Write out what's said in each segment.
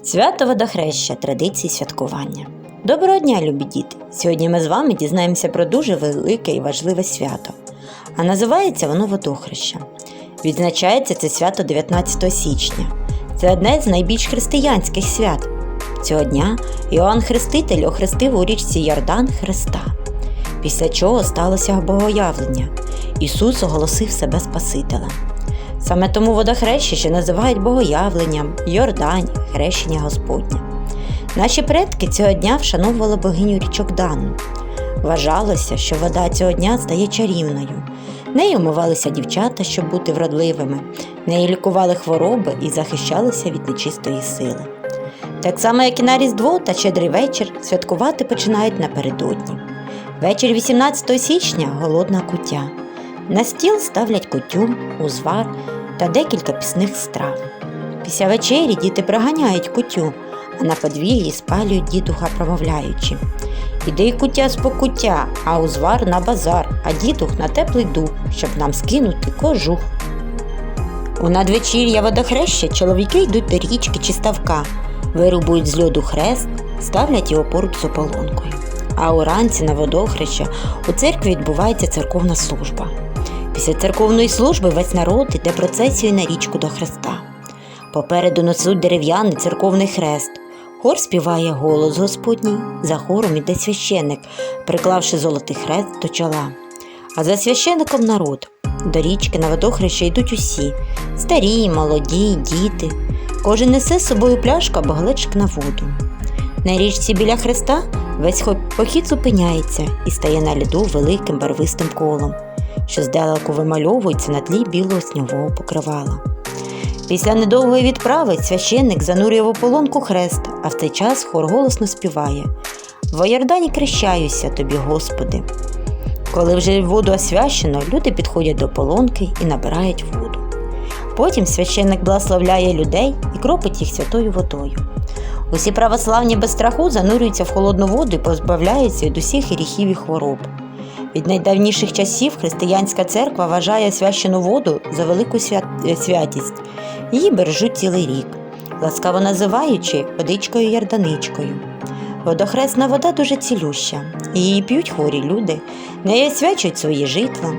Свято водохреща традиції святкування. Доброго дня, любі діти! Сьогодні ми з вами дізнаємося про дуже велике і важливе свято. А називається воно водохреща. Відзначається це свято 19 січня. Це одне з найбільш християнських свят. Цього дня Іоанн Хреститель охрестив у річці Йордан Христа. Після чого сталося богоявлення. Ісус оголосив себе Спасителем. Саме тому водохреща ще називають богоявленням, Йордань, хрещення Господнє. Наші предки цього дня вшановували богиню річок Дану. Вважалося, що вода цього дня стає чарівною. Нею умивалися дівчата, щоб бути вродливими, нею лікували хвороби і захищалися від нечистої сили. Так само, як і на Різдво та Щедрий вечір, святкувати починають напередодні. Вечір 18 січня голодна куття. На стіл ставлять кутю, узвар та декілька пісних страв. Після вечері діти приганяють кутю, а на подвір'ї спалюють дідуха, промовляючи. Іди й куття з покуття, а узвар на базар, а дідух на теплий дух, щоб нам скинути кожух. У надвечір'я водохреща чоловіки йдуть до річки чи ставка, вирубують з льоду хрест, ставлять його поруч з ополонкою. А уранці на водохреща у церкві відбувається церковна служба. Після церковної служби весь народ іде процесією на річку до Христа. Попереду несуть дерев'яний церковний хрест. Хор співає голос Господній, за хором іде священик, приклавши золотий хрест до чола. А за священиком народ. До річки на водохреща йдуть усі старі, молоді, діти. Кожен несе з собою пляшку або глечик на воду. На річці біля хреста весь похід зупиняється і стає на льоду великим барвистим колом, що здалеку вимальовується на тлі білого снігового покривала. Після недовгої відправи священник занурює в ополонку хрест, а в цей час хор голосно співає «Во Йордані крещаюся тобі, Господи. Коли вже воду освящено, люди підходять до полонки і набирають воду. Потім священник благословляє людей і кропить їх святою водою. Усі православні без страху занурюються в холодну воду і позбавляються від усіх гріхів і хвороб. Від найдавніших часів християнська церква вважає священу воду за велику е, святість. Її бережуть цілий рік, ласкаво називаючи водичкою ярданичкою. Водохресна вода дуже цілюща, її п'ють хворі люди, нею освячують свої житла.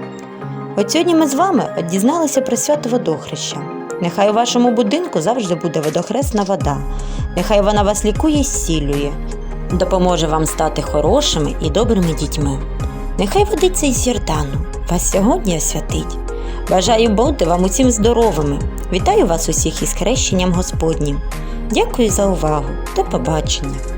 От сьогодні ми з вами дізналися про свято водохреща. Нехай у вашому будинку завжди буде водохресна вода, нехай вона вас лікує і зцілює, допоможе вам стати хорошими і добрими дітьми. Нехай водиться із Йордану, вас сьогодні освятить. Бажаю бути вам усім здоровими. Вітаю вас усіх із хрещенням Господнім. Дякую за увагу. До побачення.